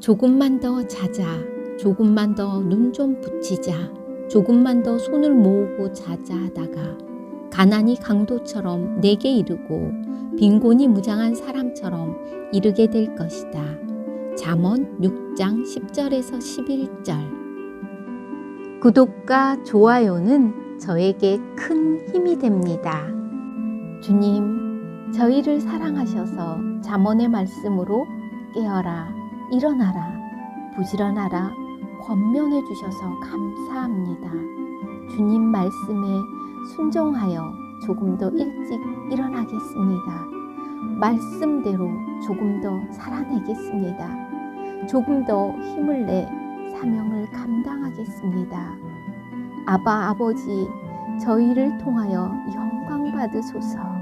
조금만 더 자자. 조금만 더 눈 좀 붙이자. 조금만 더 손을 모으고 자자 하다가 가난이 강도처럼 내게 이르고 빈곤이 무장한 사람처럼 이르게 될 것이다. 잠언 6장 10절에서 11절. 구독과 좋아요는 저에게 큰 힘이 됩니다. 주님, 저희를 사랑하셔서 잠언의 말씀으로 깨어라, 일어나라, 부지런하라, 권면해 주셔서 감사합니다. 주님 말씀에 순종하여 조금 더 일찍 일어나겠습니다. 말씀대로 조금 더 살아내겠습니다. 조금 더 힘을 내 사명을 감당하겠습니다. 아바 아버지, 저희를 통하여 영광 받으소서.